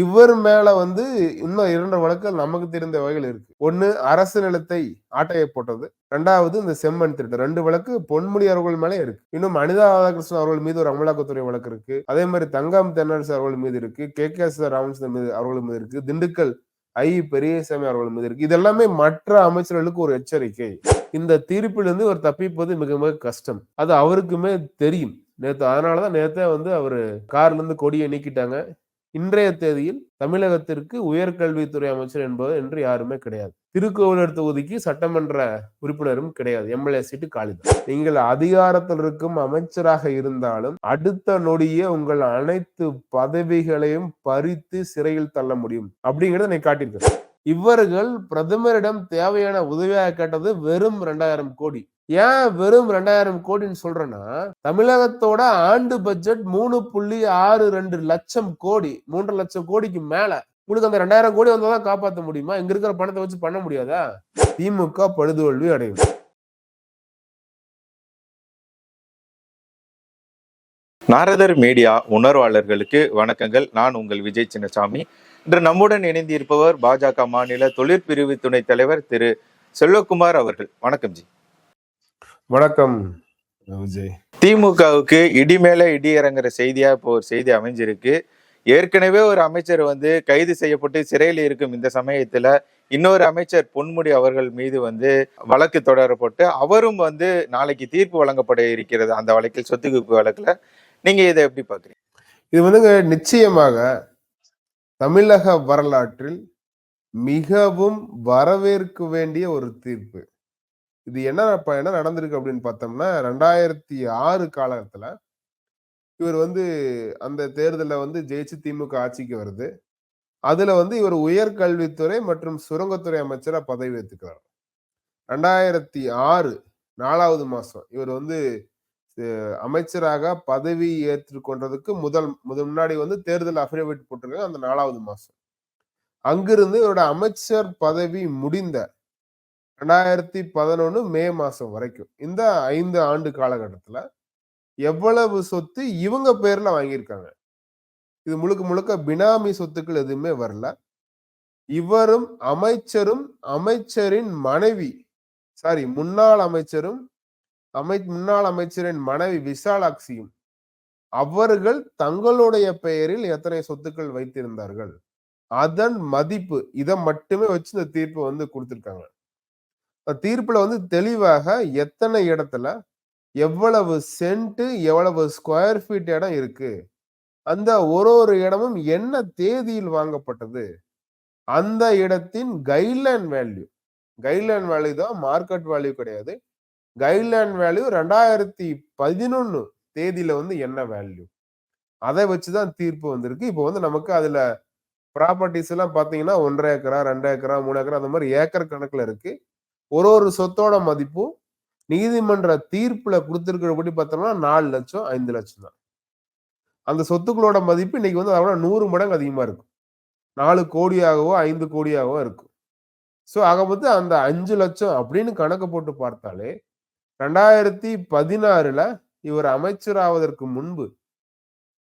இவர் மேல வந்து இன்னும் இரண்டு வழக்குகள் நமக்கு தெரிந்த வகைகள் இருக்கு. ஒண்ணு அரசு நிலத்தை ஆட்டையை போட்டது. ரெண்டாவது இந்த செம்மண் திருட்டு. ரெண்டு வழக்கு பொன்முடி அவர்கள் மேலே இருக்கு. இன்னும் அனிதா ராதாகிருஷ்ணன் அவர்கள் மீது ஒரு அமலாக்கத்துறை வழக்கு இருக்கு. அதே மாதிரி தங்கம் தென்னரசு அவர்கள் மீது இருக்கு. கே. கே. எஸ். ராமச்சந்திரன் மீது அவர்கள் மீது இருக்கு. திண்டுக்கல் ஐ. பெரியசாமி அவர்கள் மீது இருக்கு. இதெல்லாமே மற்ற அமைச்சர்களுக்கு ஒரு எச்சரிக்கை. இந்த தீர்ப்பிலிருந்து அவர் தப்பிப்பது மிக மிக கஷ்டம். அது அவருக்குமே தெரியும். நேத்து அதனாலதான் நேத்தே வந்து அவரு கார்ல இருந்து கொடியை நீக்கிட்டாங்க. இன்றைய தேதியில் தமிழகத்திற்கு உயர்கல்வித்துறை அமைச்சர் என்பது என்று யாருமே கிடையாது. திருக்கோவிலூர் தொகுதிக்கு சட்டமன்ற உறுப்பினரும் கிடையாது. எம்எல்ஏ சீட்டு காலிதான். நீங்கள் அதிகாரத்தில் இருக்கும் அமைச்சராக இருந்தாலும் அடுத்த நொடியே உங்கள் அனைத்து பதவிகளையும் பறித்து சிறையில் தள்ள முடியும். அப்படிங்கிறத நீ காட்டியிருக்க இவர்கள் பிரதமரிடம் தேவையான உதவியாக கேட்டது வெறும் ரெண்டாயிரம் கோடி. ஏன் வெறும் ரெண்டாயிரம் கோடின்னு சொல்றேன்னா தமிழகத்தோட ஆண்டு பட்ஜெட் மூணு புள்ளி ஆறு ரெண்டு லட்சம் கோடி மூன்று லட்சம் கோடிக்கு மேல. உங்களுக்கு அந்த ரெண்டாயிரம் கோடி வந்தாதான் காப்பாற்ற முடியுமா? இங்க இருக்கிற பணத்தை வச்சு பண்ண முடியாதா? திமுக படுதோல்வி அடையும் நாரதர் மீடியா உணர்வாளர்களுக்கு வணக்கங்கள். நான் உங்கள் விஜய் சின்னசாமி. இன்று நம்முடன் இணைந்து இருப்பவர் பாஜக மாநில தொழிற்பிரிவு துணைத் தலைவர் திரு செல்வகுமார் அவர்கள். வணக்கம் ஜி. வணக்கம். விஜய். திமுகவுக்கு இடி மேல இடி இறங்குற செய்தியா இப்போ ஒரு செய்தி அமைஞ்சிருக்கு. ஏற்கனவே ஒரு அமைச்சர் வந்து கைது செய்யப்பட்டு சிறையில் இருக்கும் இந்த சமயத்துல இன்னொரு அமைச்சர் பொன்முடி அவர்கள் மீது வந்து வழக்கு தொடரப்பட்டு அவரும் வந்து நாளைக்கு தீர்ப்பு வழங்கப்பட இருக்கிறது. அந்த வழக்கில் சொத்து குவிப்பு வழக்குல நீங்க இதை எப்படி பாக்குறீங்க இது வந்துங்க நிச்சயமாக தமிழக வரலாற்றில் மிகவும் வரவேற்க வேண்டிய ஒரு தீர்ப்பு. இது என்ன இப்ப என்ன நடந்திருக்கு அப்படின்னு பார்த்தோம்னா ரெண்டாயிரத்தி ஆறு காலத்துல இவர் வந்து அந்த தேர்தலில் வந்து ஜெயிச்சு திமுக ஆட்சிக்கு வருது. அதுல வந்து இவர் உயர்கல்வித்துறை மற்றும் சுரங்கத்துறை அமைச்சரா பதவி ஏற்றுக்கிறார் ரெண்டாயிரத்தி ஆறு நாலாவது மாசம் இவர் வந்து அமைச்சராக பதவி ஏற்றுக்கொண்டதுக்கு முதல் முதல் முன்னாடி வந்து தேர்தல் அஃபிடவிட் போட்டிருக்காங்க அந்த நாலாவது மாசம். அங்கிருந்து இவரோட அமைச்சர் பதவி முடிந்த ரெண்டாயிரத்தி பதினொன்னு மே மாசம் வரைக்கும். இந்த ஐந்து ஆண்டு காலகட்டத்துல எவ்வளவு சொத்து இவங்க பேரில் வாங்கியிருக்காங்க? இது முழுக்க முழுக்க பினாமி சொத்துக்கள் எதுவுமே வரல. இவரும் அமைச்சரும் அமைச்சரின் மனைவி சாரி முன்னாள் அமைச்சரும் அமை முன்னாள் அமைச்சரின் மனைவி விசாலாட்சியும் அவர்கள் தங்களுடைய பெயரில் எத்தனை சொத்துக்கள் வைத்திருந்தார்கள்? அதன் மதிப்பு இதை மட்டுமே வச்சு இந்த தீர்ப்பு வந்து கொடுத்திருக்காங்க. தீர்ப்புல வந்து தெளிவாக எத்தனை இடத்துல எவ்வளவு சென்ட்டு எவ்வளவு ஸ்கொயர் ஃபீட் இடம் இருக்கு? அந்த ஒரு ஒரு இடமும் என்ன தேதியில் வாங்கப்பட்டது? அந்த இடத்தின் கைட்லைன் வேல்யூ கைட்லைன் வேல்யூ தான் மார்க்கெட் வேல்யூ கிடையாது. கைட்லைன் வேல்யூ ரெண்டாயிரத்தி பதினொன்று தேதியில வந்து என்ன வேல்யூ அதை வச்சுதான் தீர்ப்பு வந்திருக்கு. இப்போ வந்து நமக்கு அதுல ப்ராப்பர்ட்டிஸ் எல்லாம் பார்த்தீங்கன்னா ஒன்றரை ஏக்கரா ரெண்டு ஏக்கரா மூணு ஏக்கரா அந்த மாதிரி ஏக்கர் கணக்குல இருக்கு. ஒரு ஒரு சொத்தோட மதிப்பும் நீதிமன்ற தீர்ப்புல கொடுத்துருக்கிறபடி பார்த்தோம்னா நாலு லட்சம் ஐந்து லட்சம் தான். அந்த சொத்துக்களோட மதிப்பு இன்னைக்கு வந்து அதோட நூறு மடங்கு அதிகமா இருக்கும். நாலு கோடியாகவோ ஐந்து கோடியாகவோ இருக்கும். ஸோ ஆகும்போது அந்த அஞ்சு லட்சம் அப்படின்னு கணக்கு போட்டு பார்த்தாலே ரெண்டாயிரத்தி பதினாறுல இவர் அமைச்சராவதற்கு முன்பு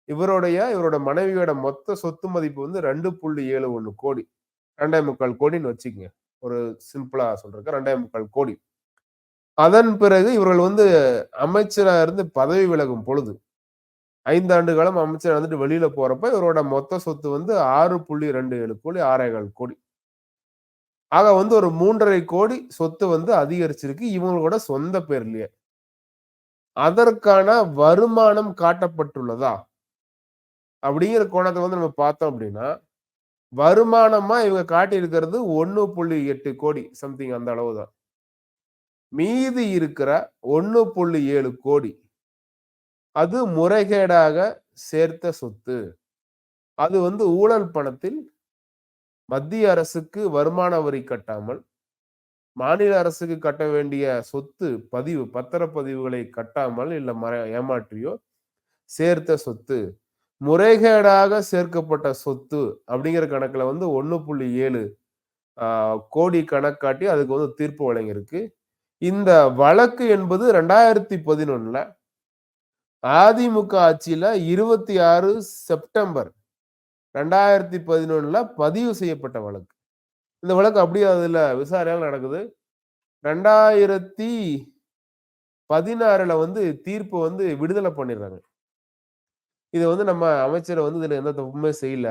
இவருடைய இவரோட மனைவியோட மொத்த சொத்து மதிப்பு வந்து ரெண்டு புள்ளி ஏழு ஒன்று கோடி ரெண்டே முக்கால் கோடின்னு வச்சுக்கோங்க. ஒரு சிம்பிளா சொல்றேன் ரெண்டே முக்கால் கோடி. அதன் பிறகு இவர்கள் வந்து அமைச்சராக இருந்து பதவி விலகும் பொழுது ஐந்தாண்டு காலம் அமைச்சர் வந்துட்டு வெளியில போறப்ப இவரோட மொத்த சொத்து வந்து ஆறு புள்ளி ரெண்டு ஏழு கோடி ஆறேகால் கோடி. ஆக வந்து ஒரு மூன்றரை கோடி சொத்து வந்து அதிகரிச்சிருக்கு. இவங்களோட சொந்த பேர்லயே. அதற்கான வருமானம் காட்டப்பட்டுள்ளதா? அப்படிங்கிற கோணத்தை வந்து நம்ம பார்த்தோம் அப்படின்னா வருமானமா இவங்க காட்டியிருக்கிறது ஒன்று புள்ளி எட்டு கோடி சம்திங் அந்த அளவு தான் மீதி இருக்கிற ஒன்று புள்ளி ஏழு கோடி அது முறைகேடாக சேர்த்த சொத்து. அது வந்து ஊழல் பணத்தில் மத்திய அரசுக்கு வருமான வரி கட்டாமல் மாநில அரசுக்கு கட்ட வேண்டிய சொத்து பதிவு பத்திரப்பதிவுகளை கட்டாமல் இல்லை மற ஏமாற்றியோ சேர்த்த சொத்து. முறைகேடாக சேர்க்கப்பட்ட சொத்து அப்படிங்கிற கணக்கில் வந்து ஒன்று புள்ளி ஏழு கோடி கணக்காட்டி அதுக்கு வந்து தீர்ப்பு வழங்கியிருக்கு. இந்த வழக்கு என்பது ரெண்டாயிரத்தி பதினொன்னுல அதிமுக ஆட்சியில இருபத்தி ஆறு செப்டம்பர் ரெண்டாயிரத்தி பதினொன்னுல பதிவு செய்யப்பட்ட வழக்கு. இந்த வழக்கு அப்படியே அதில் விசாரணைகள் நடக்குது. ரெண்டாயிரத்தி பதினாறுல வந்து தீர்ப்பு வந்து விடுதலை பண்ணிடுறாங்க. இது வந்து நம்ம அமைச்சரை வந்து இதில் எந்த தப்புமே செய்யல.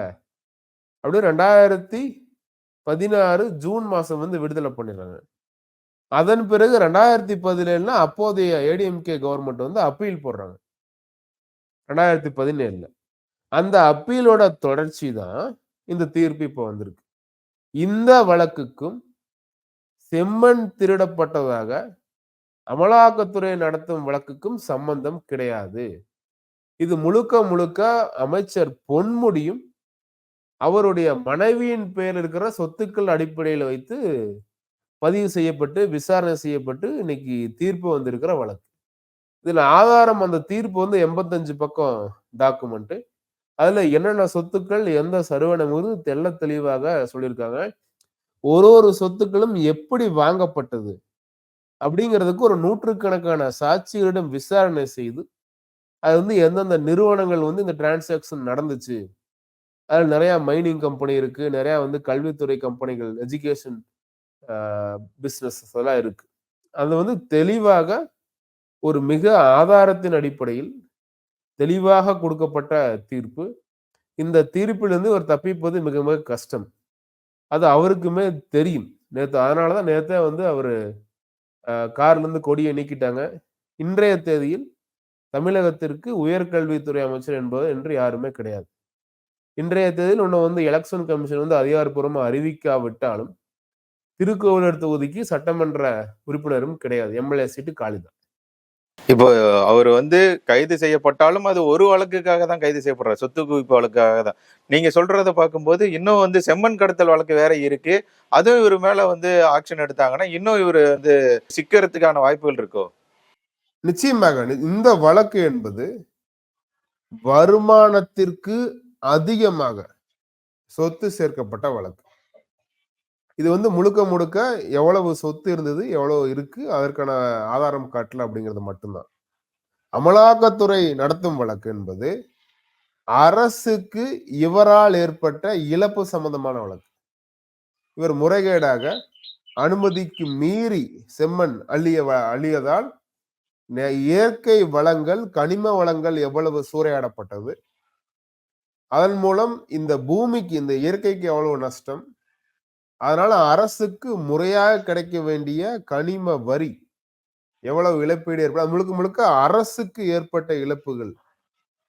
அப்படியே ரெண்டாயிரத்தி பதினாறு ஜூன் மாதம் வந்து விடுதலை பண்ணிடுறாங்க. அதன் பிறகு ரெண்டாயிரத்தி பதினேழுல அப்போதைய ஏடிஎம்கே கவர்மெண்ட் வந்து அப்பீல் போடுறாங்க. ரெண்டாயிரத்தி பதினேழுல. அந்த அப்பீலோட தொடர்ச்சி தான் இந்த தீர்ப்பு இப்போ வந்திருக்கு. இந்த வழக்குக்கும் செம்மண் திருடப்பட்டதாக அமலாக்கத்துறை நடத்தும் வழக்குக்கும் சம்பந்தம் கிடையாது. இது முழுக்க முழுக்க அமைச்சர் பொன்முடியும் அவருடைய மனைவியின் பெயர் இருக்கிற சொத்துக்கள் அடிப்படையில் வைத்து பதிவு செய்யப்பட்டு விசாரணை செய்யப்பட்டு இன்னைக்கு தீர்ப்பு வந்திருக்கிற வழக்கு. இதுல ஆதாரம் அந்த தீர்ப்பு வந்து எண்பத்தஞ்சு பக்கம் டாக்குமெண்ட் அதுல என்னென்ன சொத்துக்கள் எந்த சருவனங்கிறது தெள்ள தெளிவாக சொல்லியிருக்காங்க. ஒரு ஒரு சொத்துக்களும் எப்படி வாங்கப்பட்டது அப்படிங்கிறதுக்கு ஒரு நூற்றுக்கணக்கான சாட்சிகளிடம் விசாரணை செய்து அது வந்து எந்தெந்த நிறுவனங்கள் வந்து இந்த டிரான்சாக்ஷன் நடந்துச்சு. அதில் நிறையா மைனிங் கம்பெனி இருக்குது நிறையா வந்து கல்வித்துறை கம்பெனிகள் எஜுகேஷன் பிஸ்னஸஸ் எல்லாம் இருக்குது அது வந்து தெளிவாக ஒரு மிக ஆதாரத்தின் அடிப்படையில் தெளிவாக கொடுக்கப்பட்ட தீர்ப்பு. இந்த தீர்ப்பிலிருந்து ஒரு தப்பிப்பது மிக மிக கஷ்டம். அது அவருக்குமே தெரியும். நேற்று அதனால தான் நேற்றே வந்து அவர் கார்லேருந்து கொடியை நீக்கிட்டாங்க. இன்றைய தேதியில் தமிழகத்திற்கு உயர்கல்வித்துறை அமைச்சர் என்பது என்று யாருமே கிடையாது. இன்றைய தேதியில் ஒன்று வந்து எலெக்ஷன் கமிஷன் வந்து அதிகாரப்பூர்வமாக அறிவிக்காவிட்டாலும் திருக்கோவிலூர் தொகுதிக்கு சட்டமன்ற உறுப்பினரும் கிடையாது. எம்எல்ஏ சீட்டு காலிதான். இப்போ அவர் வந்து கைது செய்யப்பட்டாலும் அது ஒரு வழக்குக்காக தான் கைது செய்யப்படுறாரு. சொத்து குவிப்பு வழக்குக்காக தான். நீங்க சொல்றதை பார்க்கும்போது இன்னும் வந்து செம்மன் கடத்தல் வழக்கு வேற இருக்கு. அதுவும் இவர் மேல வந்து ஆக்ஷன் எடுத்தாங்கன்னா இன்னும் இவர் வந்து சிக்கிறதுக்கான வாய்ப்புகள் இருக்கோ? நிச்சயமாக இந்த வழக்கு என்பது வருமானத்திற்கு அதிகமாக சொத்து சேர்க்கப்பட்ட வழக்கு. இது வந்து முழுக்க முழுக்க எவ்வளவு சொத்து இருந்தது எவ்வளவு இருக்கு அதற்கான ஆதாரம் காட்டல அப்படிங்கிறது மட்டும்தான். அமலாக்கத்துறை நடத்தும் வழக்கு என்பது அரசுக்கு இவரால் ஏற்பட்ட இழப்பு சம்பந்தமான வழக்கு. இவர் முறைகேடாக அனுமதிக்கு மீறி செம்மண் அள்ளிய அள்ளியதால் இயற்கை வளங்கள் கனிம வளங்கள் எவ்வளவு சூறையாடப்பட்டது? அதன் மூலம் இந்த பூமிக்கு இந்த இயற்கைக்கு எவ்வளவு நஷ்டம்? அதனால அரசுக்கு முறையாக கிடைக்க வேண்டிய கனிம வரி எவ்வளவு இழப்பீடு ஏற்படும் முழுக்க முழுக்க அரசுக்கு ஏற்பட்ட இழப்புகள்.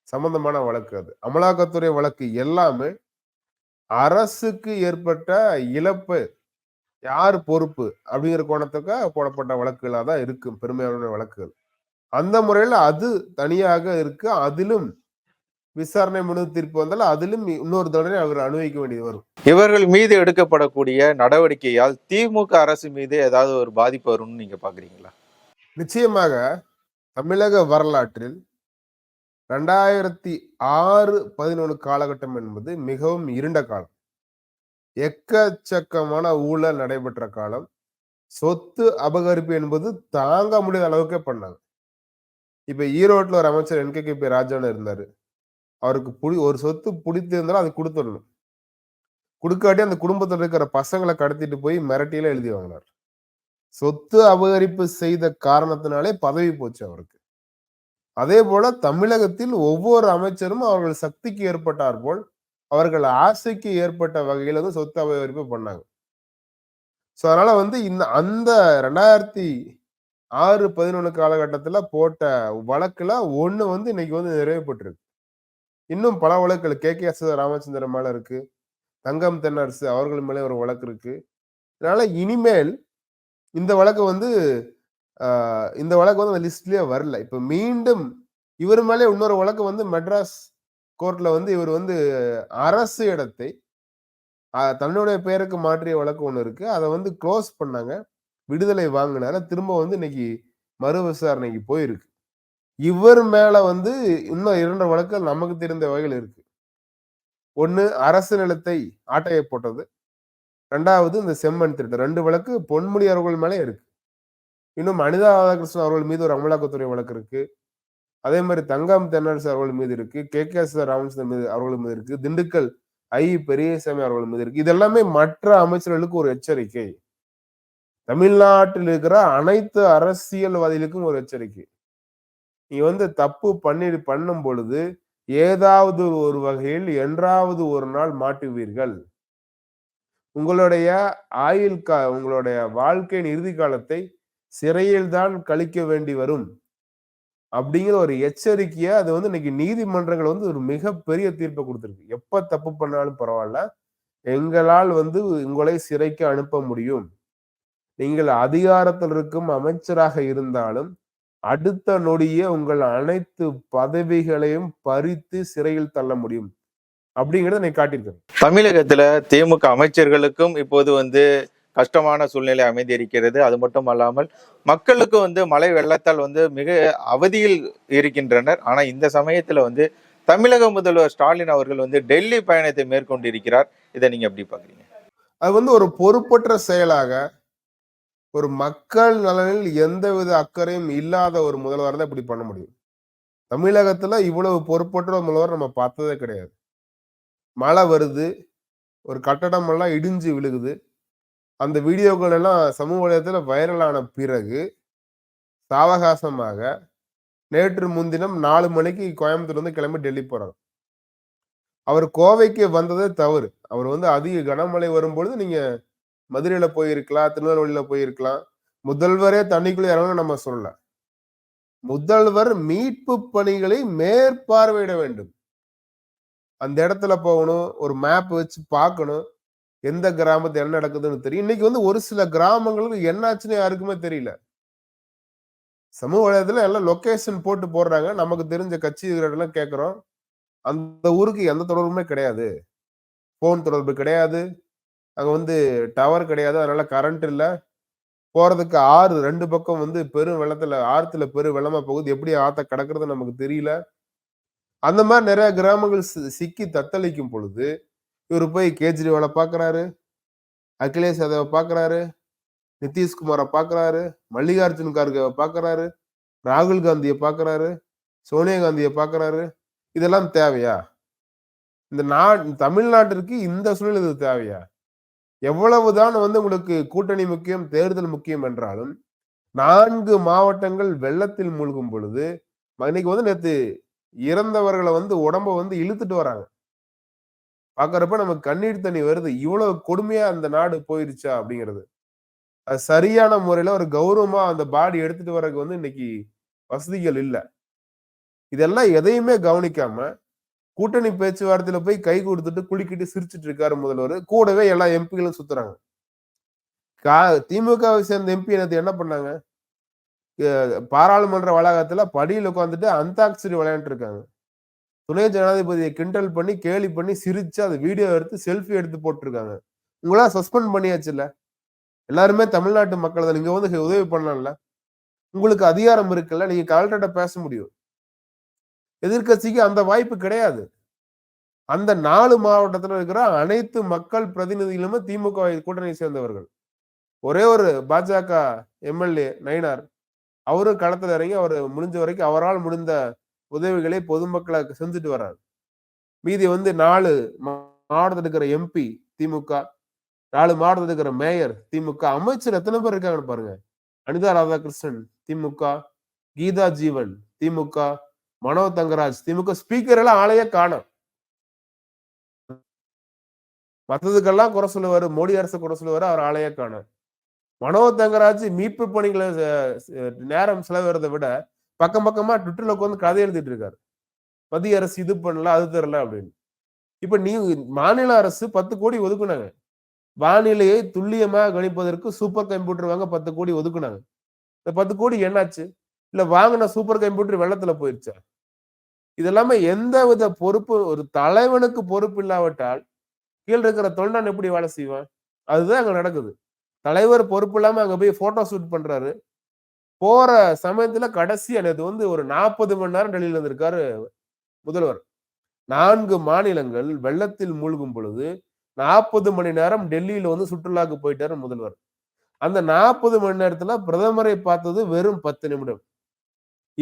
சம்பந்தமான வழக்கு அது. அமலாக்கத்துறை வழக்கு எல்லாமே அரசுக்கு ஏற்பட்ட இழப்பு. யார் பொறுப்பு? அப்படிங்கிற கோணத்துக்காக போடப்பட்ட வழக்குகளாக தான் இருக்கும் பெருமையான வழக்குகள். அந்த முறையில் அது தனியாக இருக்கு. அதிலும் விசாரணை மனு தீர்ப்பு வந்தாலும் அதிலும் இன்னொரு தடவை அவர் அனுபவிக்க வேண்டியது வரும். இவர்கள் மீது எடுக்கப்படக்கூடிய நடவடிக்கையால் திமுக அரசு மீது ஏதாவது ஒரு பாதிப்பு வரும்னு நீங்க பாக்குறீங்களா? நிச்சயமாக தமிழக வரலாற்றில் ரெண்டாயிரத்தி ஆறு பதினொன்று காலகட்டம் என்பது மிகவும் இருண்ட காலம். எக்கச்சக்கமான ஊழல் நடைபெற்ற காலம். சொத்து அபகரிப்பு என்பது தாங்க முடியாத அளவுக்கே பண்ணாங்க. இப்ப ஈரோட்ல ஒரு அமைச்சர் என். கே. பி. ராஜான்னு இருந்தாரு. அவருக்கு புடி ஒரு சொத்து பிடித்திருந்தாலும் அது கொடுத்துடணும். கொடுக்காட்டி அந்த குடும்பத்தில் இருக்கிற பசங்களை கடத்திட்டு போய் மிரட்டியில எழுதி வாங்கினார். சொத்து அபகரிப்பு செய்த காரணத்தினாலே பதவி போச்சு அவருக்கு. அதே போல தமிழகத்தில் ஒவ்வொரு அமைச்சரும் அவர்கள் சக்திக்கு ஏற்பட்டார் போல் அவர்கள் ஆசைக்கு ஏற்பட்ட வகையில வந்து சொத்து அபகரிப்பு பண்ணாங்க. ஸோ அதனால வந்து இந்த அந்த ரெண்டாயிரத்தி ஆறு பதினொன்று காலகட்டத்தில் போட்ட வழக்கில் ஒன்று வந்து இன்னைக்கு வந்து நிறைவேப்பட்டிருக்கு. இன்னும் பல வழக்குகள் கே. கே. எஸ். ராமச்சந்திரன் மேலே இருக்கு. தங்கம் தென்னரசு அவர்கள் மேலே ஒரு வழக்கு இருக்கு. அதனால இனிமேல் இந்த வழக்கு வந்து இந்த வழக்கு வந்து அந்த லிஸ்ட்லயே வரல. இப்போ மீண்டும் இவர் மேலே இன்னொரு வழக்கு வந்து மெட்ராஸ் கோர்ட்ல வந்து இவர் வந்து அரசு இடத்தை தன்னுடைய பெயருக்கு மாற்றிய வழக்கு ஒன்று இருக்கு. அதை வந்து க்ளோஸ் பண்ணாங்க. விடுதலை வாங்கினால திரும்ப வந்து இன்னைக்கு மறு விசாரணைக்கு போயிருக்கு. இவர் மேல வந்து இன்னும் இரண்டு வழக்குகள் நமக்கு தெரிந்த வகையில் இருக்கு. ஒன்று அரசு நிலத்தை ஆட்டையை போட்டது. ரெண்டாவது இந்த செம்மண் திருட்டு. ரெண்டு வழக்கு பொன்முடி அவர்கள் மேலே இருக்கு. இன்னும் அனிதா ராதாகிருஷ்ணன் அவர்கள் மீது ஒரு அமலாக்கத்துறை வழக்கு இருக்கு. அதே மாதிரி தங்கம் தென்னரசு அவர்கள் மீது இருக்கு. கே. கே. எஸ். ராமச்சந்திரன் மீது அவர்கள் மீது இருக்கு. திண்டுக்கல் ஐ. பெரியசாமி அவர்கள் மீது இருக்கு. இது எல்லாமே மற்ற அமைச்சர்களுக்கு ஒரு எச்சரிக்கை. தமிழ்நாட்டில் இருக்கிற அனைத்து அரசியல்வாதிகளுக்கும் ஒரு எச்சரிக்கை. நீ வந்து தப்பு பண்ணி பண்ணும் பொழுது ஏதாவது ஒரு வகையில் என்றாவது ஒரு நாள் மாட்டுவீர்கள். உங்களுடைய ஆயுள் கா உங்களுடைய வாழ்க்கையின் இறுதி காலத்தை சிறையில் தான் கழிக்க வேண்டி வரும். அப்படிங்கிற ஒரு எச்சரிக்கையை அது வந்து இன்னைக்கு நீதிமன்றங்கள் வந்து ஒரு மிகப்பெரிய தீர்ப்பை கொடுத்துருக்கு. எப்ப தப்பு பண்ணாலும் பரவாயில்ல. எங்களால் வந்து உங்களை சிறைக்கு அனுப்ப முடியும். நீங்கள் அதிகாரத்தில் இருக்கும் அமைச்சராக இருந்தாலும் அடுத்த நொடியே உங்கள் அனைத்து பதவிகளையும் பறித்து சிறையில் தள்ள முடியும். அப்படிங்கறத நீ காட்டியிருக்கேன் தமிழகத்துல திமுக அமைச்சர்களுக்கும் இப்போது வந்து கஷ்டமான சூழ்நிலை அமைந்திருக்கிறது. அது மட்டும் அல்லாமல் மக்களுக்கும் வந்து மழை வெள்ளத்தால் வந்து மிக அவதியில் இருக்கின்றனர். ஆனா இந்த சமயத்துல வந்து தமிழக முதல்வர் ஸ்டாலின் அவர்கள் வந்து டெல்லி பயணத்தை மேற்கொண்டிருக்கிறார். இதை நீங்க எப்படி பாக்குறீங்க அது வந்து ஒரு பொறுப்பற்ற செயலாக ஒரு மக்கள் நலனில் எந்தவித அக்கறையும் இல்லாத ஒரு முதல்வர் தான் இப்படி பண்ண முடியும். தமிழகத்துல இவ்வளவு பொறுப்பற்ற முதல்வர் நம்ம பார்த்ததே கிடையாது. மழை வருது ஒரு கட்டடம் எல்லாம் இடிஞ்சு விழுகுது. அந்த வீடியோக்கள் எல்லாம் சமூக வலைதளத்துல வைரலான பிறகு சாவகாசமாக நேற்று முன்தினம் நாலு மணிக்கு கோயம்புத்தூர் வந்து கிளம்பி டெல்லி போறாங்க அவர் கோவைக்கு வந்ததே தவறு. அவர் வந்து அதிக கனமழை வரும்பொழுது நீங்க மதுரையில போயிருக்கலாம் திருநெல்வேலியில போயிருக்கலாம். முதல்வரே தண்ணிக்குள்ள இறங்கணும் நம்ம சொல்லலாம் முதல்வர் மீட்பு பணிகளை மேற்பார்வையிட வேண்டும். அந்த இடத்துல போகணும் ஒரு மேப் வச்சு பார்க்கணும் எந்த கிராமத்து என்ன நடக்குதுன்னு தெரியும். இன்னைக்கு வந்து ஒரு சில கிராமங்களுக்கு என்னாச்சுன்னு யாருக்குமே தெரியல. சமூக வலயத்துல எல்லாம் லொக்கேஷன் போட்டு போடுறாங்க. நமக்கு தெரிஞ்ச கட்சி எல்லாம் கேட்குறோம் அந்த ஊருக்கு எந்த தொடர்புமே கிடையாது. போன் தொடர்பு கிடையாது. அங்கே வந்து டவர் கிடையாது. அதனால கரண்ட் இல்லை. போகிறதுக்கு ஆறு ரெண்டு பக்கம் வந்து பெரும் வெள்ளத்தில் ஆற்றுல பெரு வெள்ளமாக போகுது. எப்படி ஆற்ற கிடக்கிறது நமக்கு தெரியல. அந்த மாதிரி நிறைய கிராமங்கள் சி- சிக்கி தத்தளிக்கும் பொழுது இவர் போய் கேஜ்ரிவாலை பார்க்குறாரு அகிலேஷ் யாதவை பார்க்குறாரு நிதிஷ்குமாரை பார்க்குறாரு மல்லிகார்ஜுன் கார்கேவை பார்க்குறாரு ராகுல் காந்தியை பார்க்குறாரு சோனியா காந்தியை பார்க்குறாரு இதெல்லாம் தேவையா? இந்த நா தமிழ்நாட்டிற்கு இந்த சூழல் இது தேவையா? எவ்வளவுதான் வந்து உங்களுக்கு கூட்டணி முக்கியம் தேர்தல் முக்கியம் என்றாலும் நான்கு மாவட்டங்கள் வெள்ளத்தில் மூழ்கும் பொழுது இன்னைக்கு வந்து நேற்று இறந்தவர்களை வந்து உடம்ப வந்து இழுத்துட்டு வராங்க. பாக்குறப்ப நமக்கு கண்ணீர் தண்ணி வருது. இவ்வளவு கொடுமையா அந்த நாடு போயிருச்சா அப்படிங்கிறது. அது சரியான முறையில ஒரு கௌரவமா அந்த பாடி எடுத்துட்டு வர்றதுக்கு வந்து இன்னைக்கு வசதிகள் இல்லை. இதெல்லாம் எதையுமே கவனிக்காம கூட்டணி பேச்சுவார்த்தையில போய் கை கொடுத்துட்டு குலுக்கிட்டு சிரிச்சிட்டு இருக்காரு முதல்வர். கூடவே எல்லா எம்பிகளும் சுத்துறாங்க. கா திமுகவை சேர்ந்த எம்பி நேத்து என்ன பண்ணாங்க? பாராளுமன்ற வளாகத்துல படியில் உட்காந்துட்டு அந்தாக்சரி விளையாண்டு இருக்காங்க. துணை ஜனாதிபதியை கிண்டல் பண்ணி கேலி பண்ணி சிரிச்சு அதை வீடியோ எடுத்து செல்ஃபி எடுத்து போட்டிருக்காங்க. உங்களா சஸ்பெண்ட் பண்ணியாச்சுல்ல எல்லாருமே தமிழ்நாட்டு மக்கள் தான். நீங்க வந்து உதவி பண்ணலாம்ல? உங்களுக்கு அதிகாரம் இருக்குல்ல? நீங்க கலெக்டர்கிட்ட பேச முடியும். எதிர்க்கட்சிக்கு அந்த வாய்ப்பு கிடையாது. அந்த நாலு மாவட்டத்துல இருக்கிற அனைத்து மக்கள் பிரதிநிதிகளுமே திமுக கூட்டணியை சேர்ந்தவர்கள். ஒரே ஒரு பாஜக எம்எல்ஏ நயினார் அவரும் களத்துல இறங்கி அவர் முடிஞ்ச வரைக்கும் அவரால் முடிந்த உதவிகளை பொதுமக்களை செஞ்சுட்டு வர்றாரு. மீதி வந்து நாலு மாவட்டத்தில் இருக்கிற எம்பி திமுக நாலு மாவட்டத்தில் இருக்கிற மேயர் திமுக அமைச்சர் எத்தனை பேர் இருக்காங்கன்னு பாருங்க. அனிதா ராதாகிருஷ்ணன் திமுக கீதா ஜீவன் திமுக மனோ தங்கராஜ் திமுக ஸ்பீக்கர் எல்லாம் ஆளையே காணோம். மற்றதுக்கெல்லாம் குறை சொல்லுவாரு மோடி அரசு குறை சொல்லுவாரு அவர் ஆளையே காணும். மனோ தங்கராஜ் மீட்பு பணிகளை நேரம் செலவிடுறதை விட பக்கம் பக்கமா ட்விட்டர்ல உட்காந்து கதை எழுதிட்டு இருக்காரு. மத்திய அரசு இது பண்ணல அது தரல அப்படின்னு. இப்ப நீ மாநில அரசு பத்து கோடி ஒதுக்குனாங்க. வானிலையை துல்லியமாக கணிப்பதற்கு சூப்பர் கம்ப்யூட்டர் வாங்க பத்து கோடி ஒதுக்குனாங்க. இந்த பத்து கோடி என்னாச்சு? இல்ல வாங்கின சூப்பர் கம்ப்யூட்டர் வெள்ளத்துல போயிருச்சா? இதெல்லாமே எந்த வித பொறுப்பு ஒரு தலைவனுக்கு பொறுப்பு இல்லாவிட்டால் கீழே இருக்கிற தொண்டன் எப்படி வேலை செய்வான்? அதுதான் அங்க நடக்குது. தலைவர் பொறுப்பு இல்லாம அங்க போய் போட்டோ ஷூட் பண்றாரு. போற சமயத்துல கடைசி நேத்து வந்து ஒரு நாற்பது மணி நேரம் டெல்லியில இருந்திருக்காரு முதல்வர். நான்கு மாநிலங்கள் வெள்ளத்தில் மூழ்கும் பொழுது நாற்பது மணி நேரம் டெல்லியில வந்து சுற்றுலாவுக்கு போயிட்டாரு முதல்வர். அந்த நாற்பது மணி நேரத்துல பிரதமரை பார்த்தது வெறும் பத்து நிமிடம்.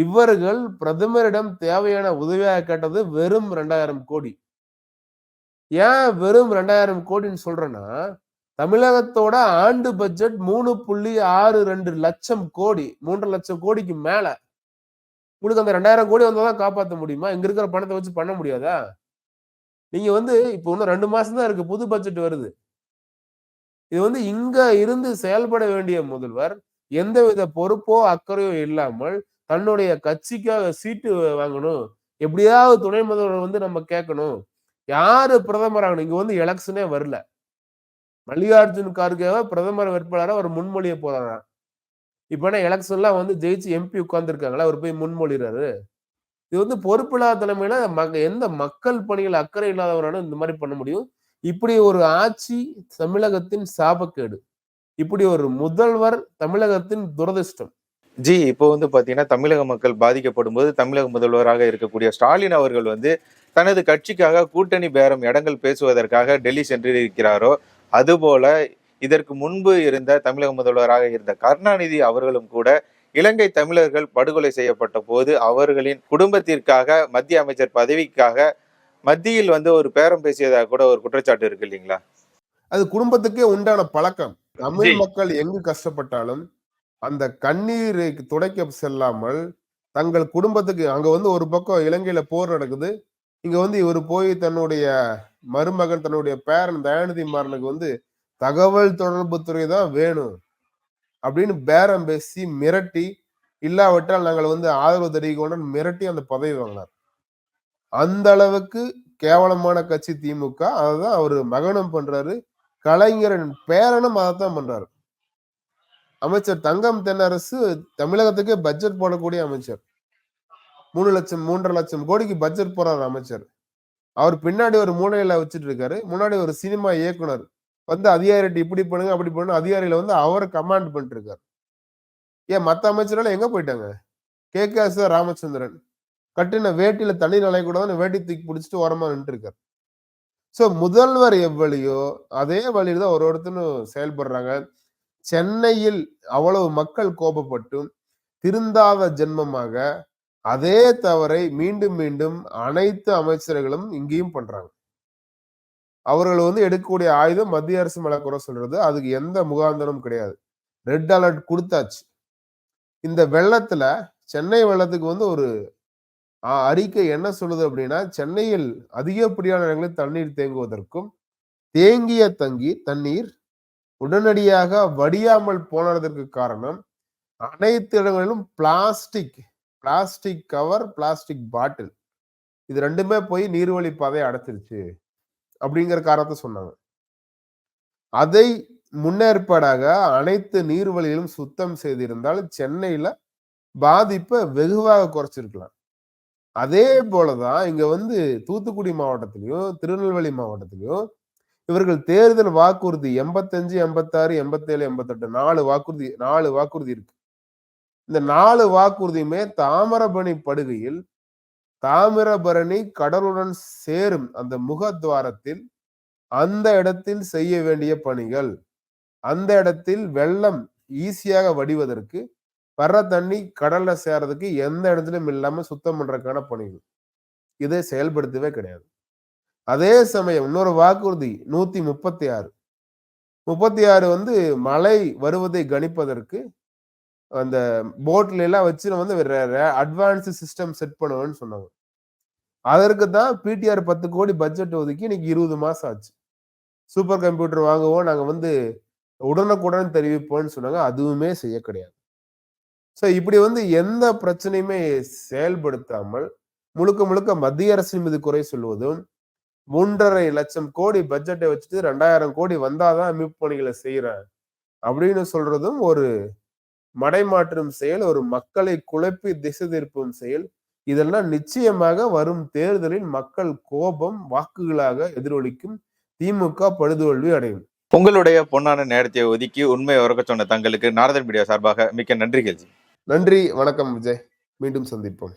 இவர்கள் பிரதமரிடம் தேவையான உதவியாக கேட்டது வெறும் ரெண்டாயிரம் கோடி. ஏன் வெறும் ரெண்டாயிரம் கோடின்னு சொல்றேன்னா தமிழகத்தோட ஆண்டு பட்ஜெட் மூணு புள்ளி ஆறு ரெண்டு லட்சம் கோடி மூன்று லட்சம் கோடிக்கு மேல. உங்களுக்கு அந்த ரெண்டாயிரம் கோடி வந்தாதான் காப்பாற்ற முடியுமா? இங்க இருக்கிற பணத்தை வச்சு பண்ண முடியாதா? நீங்க வந்து இப்போ இன்னும் ரெண்டு மாசம் தான் இருக்கு புது பட்ஜெட் வருது. இது வந்து இங்க இருந்து செயல்பட வேண்டிய முதல்வர் எந்தவித பொறுப்போ அக்கறையோ இல்லாமல் தன்னுடைய கட்சிக்காக சீட்டு வாங்கணும். எப்படியாவது துணை முதல்வர் வந்து நம்ம கேட்கணும். யாரு பிரதமர் ஆகணும்? இங்க வந்து எலெக்ஷனே வரல. மல்லிகார்ஜுன் கார்கேவை பிரதமர் வேட்பாளராக அவர் முன்மொழிய போறாராம் இப்ப எலெக்ஷன்லாம் வந்து ஜெயிச்சு எம்பி உட்கார்ந்துருக்காங்களா? அவர் போய் முன்மொழிறாரு. இது வந்து பொறுப்பில்லா தலைமையில மக- எந்த மக்கள் பணிகள் அக்கறை இல்லாதவரான இந்த மாதிரி பண்ண முடியும். இப்படி ஒரு ஆட்சி தமிழகத்தின் சாபக்கேடு. இப்படி ஒரு முதல்வர் தமிழகத்தின் துரதிர்ஷ்டம். ஜி இப்போ வந்து பாத்தீங்கன்னா தமிழக மக்கள் பாதிக்கப்படும் போது தமிழக முதல்வராக இருக்கக்கூடிய ஸ்டாலின் அவர்கள் வந்து தனது கட்சிக்காக கூட்டணி பேரம் இடங்கள் பேசுவதற்காக டெல்லி சென்றிருக்கிறாரோ அதுபோல இதற்கு முன்பு இருந்த தமிழக முதல்வராக இருந்த கருணாநிதி அவர்களும் கூட இலங்கை தமிழர்கள் படுகொலை செய்யப்பட்ட போது அவர்களின் குடும்பத்திற்காக மத்திய அமைச்சர் பதவிக்காக மத்தியில் வந்து ஒரு பேரம் பேசியதாக கூட ஒரு குற்றச்சாட்டு இருக்கு இல்லைங்களா அது குடும்பத்துக்கே உண்டான பழக்கம் தமிழ். மக்கள் எங்கு கஷ்டப்பட்டாலும் அந்த கண்ணீரை துடைக்க செல்லாமல் தங்கள் குடும்பத்துக்கு அங்க வந்து ஒரு பக்கம் இலங்கையில போர் நடக்குது. இங்க வந்து இவர் போய் தன்னுடைய மருமகன் தன்னுடைய பேரன் தயாநிதி மாறனுக்கு வந்து தகவல் தொடர்பு துறை தான் வேணும் அப்படின்னு பேரம் பேசி மிரட்டி இல்லாவிட்டால் நாங்கள் வந்து ஆதரவு தெரிவிக்கணும் மிரட்டி அந்த பதவி வாங்கினார். அந்த அளவுக்கு கேவலமான கட்சி திமுக. அதுதான் அவரு மகனும் பண்றாரு கலைஞரின் பேரனும் அதைத்தான் பண்றாரு. அமைச்சர் தங்கம் தென்னரசு தமிழகத்துக்கே பட்ஜெட் போடக்கூடிய அமைச்சர். மூணு லட்சம் மூன்றரை லட்சம் கோடிக்கு பட்ஜெட் போறாரு அமைச்சர். அவர் பின்னாடி ஒரு மூலையில வச்சுட்டு இருக்காரு முன்னாடி ஒரு சினிமா இயக்குனர். வந்து அதிகாரிட்ட இப்படி பண்ணுங்க அப்படி பண்ணுங்க அதிகாரியில வந்து அவர் கமாண்ட் பண்ணிட்டு இருக்காரு ஏன் மத்த அமைச்சர்கள் எங்க போயிட்டாங்க? கே. கே. எஸ். ராமச்சந்திரன். கட்டின வேட்டியில தண்ணி நிலைய வேட்டி தூக்கி பிடிச்சிட்டு ஓரமா நின்று இருக்காரு சோ முதல்வர் எவ்வளியோ அதே வழியில தான் ஒரு ஒருத்தரும் செயல்படுறாங்க. சென்னையில் அவ்வளவு மக்கள் கோபப்பட்டும் திருந்தாத ஜென்மமாக அதே தவறை மீண்டும் மீண்டும் அனைத்து அமைச்சர்களும் இங்கேயும் பண்றாங்க. அவர்கள் வந்து எடுக்கக்கூடிய ஆயுதம் மத்திய அரசு மேல குறை சொல்றது. அதுக்கு எந்த முகாந்தரமும் கிடையாது. ரெட் அலர்ட் கொடுத்தாச்சு. இந்த வெள்ளத்துல சென்னை வெள்ளத்துக்கு வந்து ஒரு அறிக்கை என்ன சொல்லுது அப்படின்னா சென்னையில் அதிகப்படியான இடங்களில் தண்ணீர் தேங்குவதற்கும் தேங்கிய தங்கி தண்ணீர் உடனடியாக வடியாமல் போனதற்கு காரணம் அனைத்து இடங்களிலும் plastic plastic cover plastic bottle இது ரெண்டுமே போய் நீர்வழி பாதையை அடைச்சிருச்சு அப்படிங்கிற காரணத்தை சொன்னாங்க. அதை முன்னேற்பாடாக அனைத்து நீர்வழிகளும் சுத்தம் செய்திருந்தால் சென்னையில பாதிப்பை வெகுவாக குறைச்சிருக்கலாம். அதே போலதான் இங்க வந்து தூத்துக்குடி மாவட்டத்திலையும் திருநெல்வேலி மாவட்டத்திலையும் இவர்கள் தேர்தல் வாக்குறுதி எண்பத்தஞ்சு எண்பத்தாறு எண்பத்தேழு எண்பத்தெட்டு நாலு வாக்குறுதி நாலு வாக்குறுதி இருக்கு. இந்த நாலு வாக்குறுதியுமே தாமிரபரணி படுகையில் தாமிரபரணி கடலுடன் சேரும் அந்த முகத்வாரத்தில் அந்த இடத்தில் செய்ய வேண்டிய பணிகள். அந்த இடத்தில் வெள்ளம் ஈஸியாக வடிவதற்கு வர்ற தண்ணி கடல்ல சேர்றதுக்கு எந்த இடத்துலயும் இல்லாம சுத்தம் பண்றதுக்கான பணிகள். இதை செயல்படுத்தவே கிடையாது. அதே சமயம் இன்னொரு வாக்குறுதி நூத்தி முப்பத்தி ஆறு முப்பத்தி ஆறு வந்து மழை வருவதை கணிப்பதற்கு அந்த போட்ல எல்லாம் வச்சு நம்ம வந்து அட்வான்ஸ் சிஸ்டம் செட் பண்ணுவேன்னு சொன்னாங்க. அதற்கு தான் பிடிஆர் பத்து கோடி பட்ஜெட் ஒதுக்கி இன்னைக்கு இருபது மாசம் ஆச்சு. சூப்பர் கம்ப்யூட்டர் வாங்குவோம் நாங்க வந்து உடனுக்குடன் தெரிவிப்போம்னு சொன்னாங்க. அதுவுமே செய்ய கிடையாது. ஸோ இப்படி வந்து எந்த பிரச்சனையுமே செயல்படுத்தாமல் முழுக்க முழுக்க மத்திய அரசின் மீது குறை சொல்வதும் மூன்றரை லட்சம் கோடி பட்ஜெட்டை வச்சுட்டு ரெண்டாயிரம் கோடி வந்தாதான் மீட்பு பணிகளை செய்யறேன் அப்படின்னு சொல்றதும் ஒரு மடைமாற்றும் செயல் ஒரு மக்களை குழப்பி திசை திருப்பும் செயல். இதெல்லாம் நிச்சயமாக வரும் தேர்தலில் மக்கள் கோபம் வாக்குகளாக எதிரொலிக்கும். திமுக படுதோல்வி அடையும். உங்களுடைய பொன்னான நேரத்தை ஒதுக்கி உண்மை உறக்க சொன்ன தங்களுக்கு நாரதன் மீடியா சார்பாக மிக்க நன்றிகள் நன்றி வணக்கம் விஜய். மீண்டும் சந்திப்போம்.